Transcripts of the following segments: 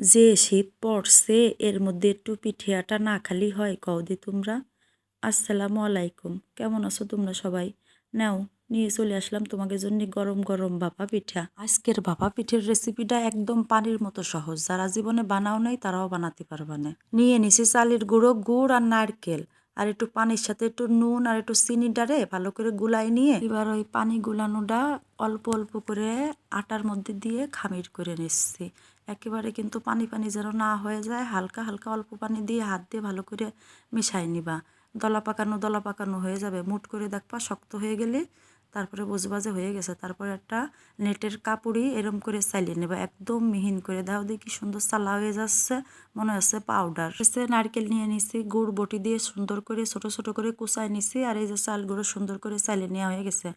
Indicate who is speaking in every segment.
Speaker 1: যে শীত পড়ছে, এর মধ্যে একটু পিঠিয়াটা না খালি হয় কওদি তোমরা। আসসালামু আলাইকুম। কেমন আছো তোমরা সবাই? নাও, নিয়ে চলে আসলাম তোমাকে জন্য গরম গরম ভাপা পিঠা। আজকের ভাপা পিঠের রেসিপিটা একদম পানির মতো সহজ। যারা জীবনে বানাও নাই, তারাও বানাতে পারবা না। নিয়ে নিছি চালের গুঁড়ো, গুড় আর নারকেল। আর একটু পানির সাথে একটু নুন আর একটু চিনি ডারে ভালো করে গুলাই নিয়ে এবার ওই পানি গুলানোটা অল্প অল্প করে আটার মধ্যে দিয়ে খামির করে নিচ্ছি। একেবারে কিন্তু পানি পানি যেন না হয়ে যায়, হালকা হালকা অল্প পানি দিয়ে হাত দিয়ে ভালো করে মিশাই নিবা। দলা পাকানো দলা পাকানো হয়ে যাবে। মুট করে দেখবা শক্ত হয়ে গেলে তারপরে যে হয়ে গেছে। তারপরে একটা নেটের কাপড়ি এরম করে চালিয়ে নেবা, একদম মিহিন করে। দাও দেখি সুন্দর চালা হয়ে যাচ্ছে, মনে হচ্ছে পাউডার এসে নারকেল নিয়ে নিছি, গুড় বটি দিয়ে সুন্দর করে, ছোট ছোট করে কুচাই নিছি, আর এই যে চাল গুঁড়ো সুন্দর করে চালিয়ে নেওয়া হয়ে গেছে।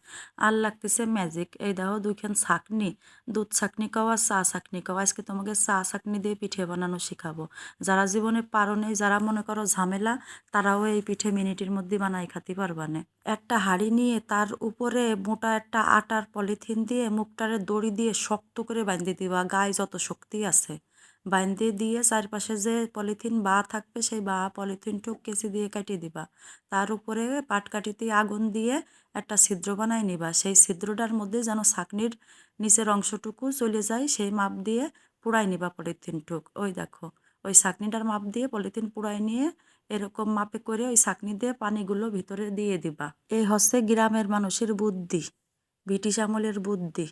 Speaker 1: আর লাগতেছে ম্যাজিক এই দাও দুইখান ছাকনি দুধ ছাকনি খাওয়া চা ছাকনি খাওয়া আজকে তোমাকে চা ছাকনি দিয়ে পিঠে বানানো শেখাবো। যারা জীবনে পারো নেই, যারা মনে করো ঝামেলা, তারাও এই পিঠে মিনিটের মধ্যে বানাই খাতে পারবানে একটা হাঁড়ি নিয়ে তার উপরে মোটা একটা আটার পলিথিন দিয়ে মুখটারে দড়ি দিয়ে শক্ত করে বাঁধে দিবা। গায়ে যত শক্তি আছে। বাঁধে দিয়ে চারপাশে যে পলিথিন বা থাকবে সেই বা পলিথিনটুক কেচি দিয়ে কাটিয়ে দিবা। তার উপরে পাটকাঠিতে আগুন দিয়ে একটা ছিদ্র বানাই নিবা। সেই ছিদ্রটার মধ্যে যেন ছাকনির নিচের অংশটুকু চলে যায়, সেই মাপ দিয়ে পুড়াই নিবা পলিথিনটুক। ওই দেখো, ওই ছাকনিটার মাপ দিয়ে পলিথিন পুড়াই নিয়ে এরকম মাপে করে ওই ছাকনি দিয়ে পানিগুলো ভিতরে দিয়ে দিবা। এই হচ্ছে গ্রামের মানুষের বুদ্ধি, ব্রিটিশ আমলের বুদ্ধি।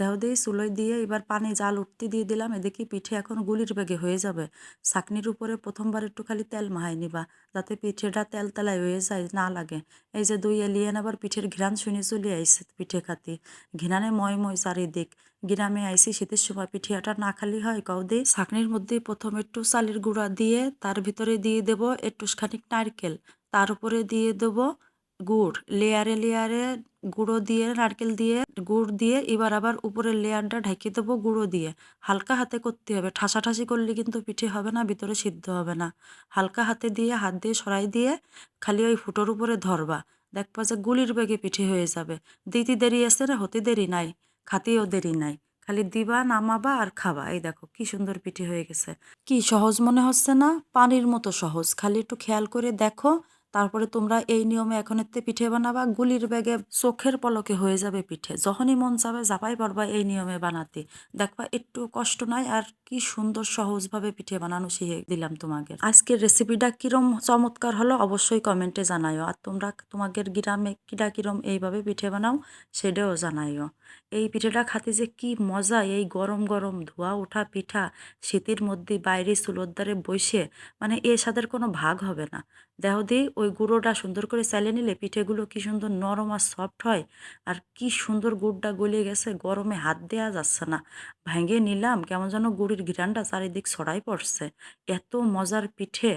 Speaker 1: দেহ দিয়ে চুলোয় দিয়ে এবার পানি জাল উঠতে দিয়ে দিলাম। এদিকে পিঠে এখন গুলির বেগে হয়ে যাবে। ছাকনির উপরে প্রথমবার একটু খালি তেল মাহাই নিবা যাতে পিঠেটা তেল তেলাই হয়ে যায়, না লাগে। এই যে দুই এলিয়েন আবার পিঠের ঘিরান শুনে চলে আইসে পিঠে খাতি। ঘিরানে ময় ময় চারিদিক। গ্রামে আইসি শীতের সময় পিঠিয়াটা না খালি হয় কৌদি ছাকনির মধ্যে প্রথম একটু চালের গুঁড়া দিয়ে, তার ভিতরে দিয়ে দেব একটু খানিক নারকেল। তার উপরে দিয়ে দেবো গুড়। লেয়ারে লেয়ারে গুঁড়ো দিয়ে, নারকেল দিয়ে, গুড় দিয়ে, এবার আবার উপরের লেয়ারটা ঢেকে দেবো গুঁড়ো দিয়ে। হালকা হাতে করতে হবে। ঠাসাঠাসি করলে কিন্তু পিঠে হবে না, ভিতরে সিদ্ধ হবে না। হালকা হাতে দিয়ে, হাত দিয়ে সরাই দিয়ে খালি ওই ফুটোর উপরে ধরবা। দেখবা যে গুলির বেগে পিঠে হয়ে যাবে। দিতে দেরি আছে না? হতে দেরি নাই। খাতেও দেরি নাই। খালি দিবা, নামাবা আর খাবা। এই দেখো কি সুন্দর পিঠে হয়ে গেছে। কি সহজ মনে হচ্ছে না? পানির মতো সহজ। খালি একটু খেয়াল করে দেখো। তারপরে তোমরা এই নিয়মে এখন এতে পিঠে বানাবা, গুলির ব্যাগে চোখের পলকে হয়ে যাবে পিঠে। যখনই মন চাবে জাপাই পারবা এই নিয়মে বানাতে। দেখবা একটু কষ্ট নাই আর কি সুন্দর সহজভাবে পিঠে বানানো শিখে দিলাম তোমাকে। আজকের রেসিপিটা কিরম চমৎকার হলো অবশ্যই কমেন্টে জানাইও। আর তোমরা তোমাদের গ্রামে কিরা কিরম এইভাবে পিঠে বানাও সেটাও জানাইও। এই পিঠেটা খাতে যে কি মজা, এই গরম গরম ধোয়া ওঠা পিঠা, শীতের মধ্যে বাইরে চুলোর দ্বারে বসে মানে এর সাথে কোনো ভাগ হবে না। দেহ দিয়ে ওই গুঁড়োটা সুন্দর করে চালিয়ে নিলে পিঠেগুলো কি সুন্দর নরম আর সফট হয়। আর কি সুন্দর গুড়টা গলিয়ে গেছে, গরমে হাত দেওয়া যাচ্ছে না। ভেঙে নিলাম, কেমন যেন গুড়ির ঘিরানটা চারিদিক ছড়াই পড়ছে। এত মজার পিঠে।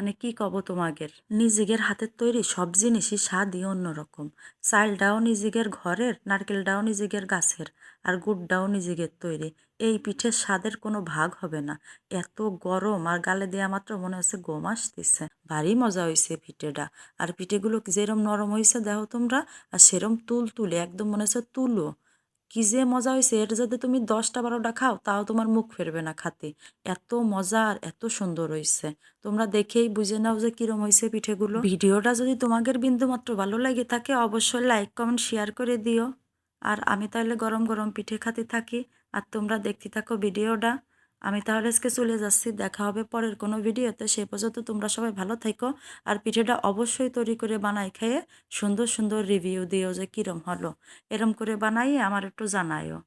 Speaker 1: মানে কি কব তোমাদের নিজেদের হাতের তৈরি সব জিনিসই স্বাদই অন্যরকম। চালটাও নিজেদের ঘরের নারকেলটাও নিজেদের গাছের, আর গুড়টাও নিজেদের তৈরি। এই পিঠের স্বাদের কোনো ভাগ হবে না। এত গরম, আর গালে দেওয়া মাত্র মনে হচ্ছে গম আসতেছে। ভারী মজা হয়েছে পিঠেটা। আর পিঠেগুলো যেরম নরম হয়েছে দেখো তোমরা, আর সেরম তুল তুলে একদম মনে হচ্ছে তুলো। কি যে মজা হয়েছে এটা যদি তুমি দশটা বারোটা খাও, তাও তোমার মুখ ফেরবে না খাতে। এত মজা আর এত সুন্দর হয়েছে তোমরা দেখেই বুঝে নাও যে কিরম হয়েছে পিঠেগুলো। ভিডিওটা যদি তোমাদের বিন্দু মাত্র ভালো লাগে থাকে, অবশ্যই লাইক কমেন্ট শেয়ার করে দিও। আর আমি তাহলে গরম গরম পিঠে খাতে থাকি। আর তোমরা দেখতে থাকো ভিডিওটা। আমি তাহলে আজকে চলে যাচ্ছি, দেখা হবে পরের কোনো ভিডিওতে। সেই পর্যন্ত তোমরা সবাই ভালো থেকো। আর পিঠেটা অবশ্যই তৈরি করে বানাই খেয়ে সুন্দর সুন্দর রিভিউ দিও যে কীরম হলো। এরম করে বানাই আমার একটু জানাইও।